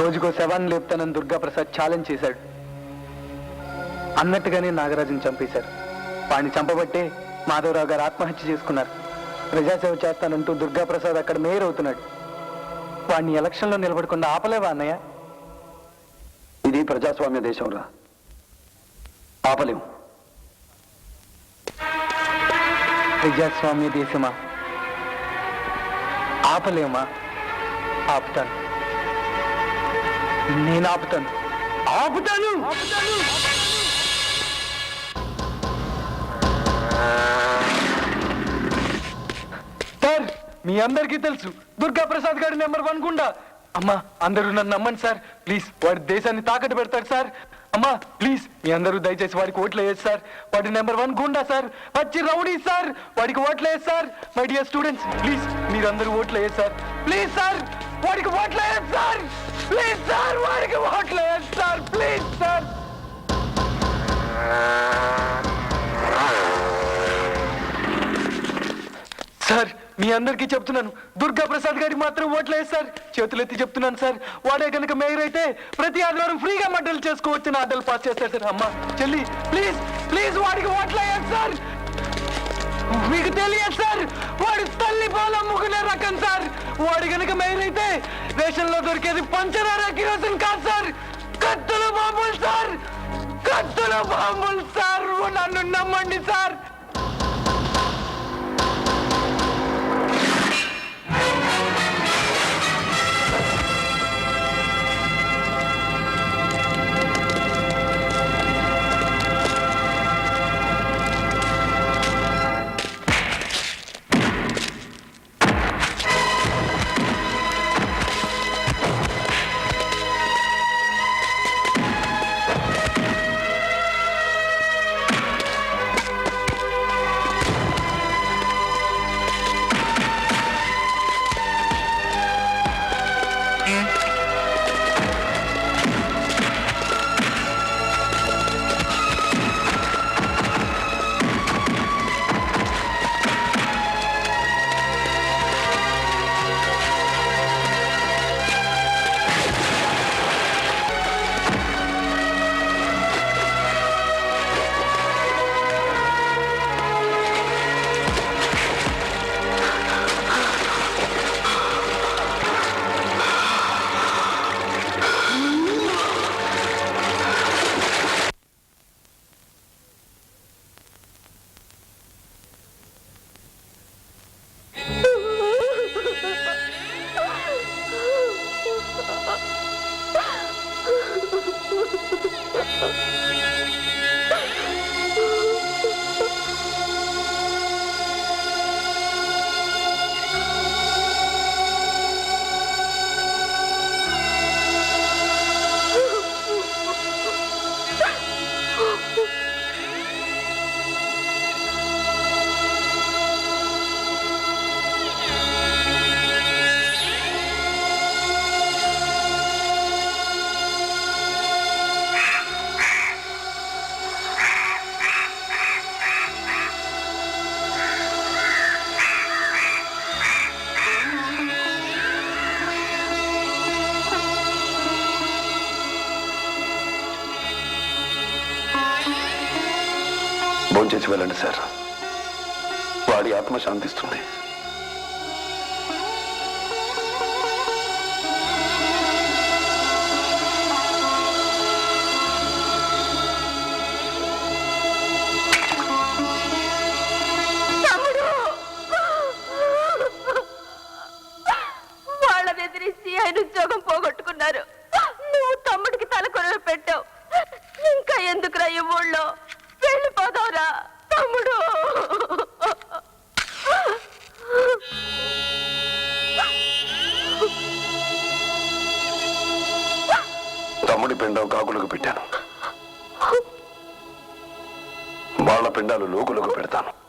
రోజుకో శవాన్ని లేపుతానని దుర్గాప్రసాద్ ఛాలెంజ్ చేశాడు. అన్నట్టుగానే నాగరాజుని చంపేశారు. వాడిని చంపబట్టే మాధవరావు గారు ఆత్మహత్య చేసుకున్నారు. ప్రజాసేవ చేస్తానంటూ దుర్గాప్రసాద్ అక్కడ మేయర్ అవుతున్నాడు. వాడిని ఎలక్షన్లో నిలబడకుండా ఆపలేవా అన్నయ్య? ఇది ప్రజాస్వామ్య దేశంరా. ఆపలేం ప్రజాస్వామ్య దేశమా? ఆపలేమా? ఆపుతాను. నేను ఆపుతాను. ఆపుతాను! సార్ మీ అందరికీ తెలుసు దుర్గా ప్రసాద్ గారి నెంబర్ వన్ గుండా. అమ్మా అందరూ నన్ను నమ్మండి సార్. ప్లీజ్ వాడి దేశాన్ని తాకట్టు పెడతాడు సార్. అమ్మా ప్లీజ్ మీ అందరూ దయచేసి వాడికి ఓట్లు వేయచ్చు సార్. వాడి నెంబర్ వన్ గుండా సార్. వచ్చి రౌడీ సార్. వాడికి ఓట్లు వేయచ్చు sir. My dear students please మీరందరూ ఓట్లు వేయచ్చు సార్. ప్లీజ్ సార్ వాడికి ఓట్లు వేయచ్చు సార్. మీ అందరికీ చెప్తున్నాను. దుర్గా ప్రసాద్ గారికి మాత్రం ఓట్లేదు సార్. చేతులెత్తి చెప్తున్నాను సార్. వాడే కనుక మేయర్ అయితే ప్రతి ఆదివారం ఫ్రీగా మడ్డలు చేసుకోవచ్చు ఆర్డర్లు పాస్ చేస్తారు సార్. అమ్మా చెల్లి ప్లీజ్ ప్లీజ్ వాడికి ఓట్లేయాలి సార్. మీకు తెలియదు సార్. వాడి తల్లి పాలు అమ్ముకునే రకం సార్. వాడి కనుక మేయర్ అయితే రేషన్లో దొరికేది పంచదార కిరోసిన్ కాదు సార్. కత్తుల బాంబులు సార్. కత్తుల బాంబులు సార్. నన్ను నమ్మండి సార్. భోంచేసి వెళ్ళండి సార్. వాడి ఆత్మ శాంతిస్తుంది. ఉద్యోగం పోగొట్టుకున్నారు. నువ్వు తమ్ముడికి తల కొరవ పెట్టావు. ఇంకా ఎందుకురా ఈ ఊళ్ళో? వెళ్ళిపోదావురా తమ్ముడు. తమ్ముడి పిండం కాకులకు పెట్టాను. వాళ్ళ పిండాలు లోకులకు పెడతాను.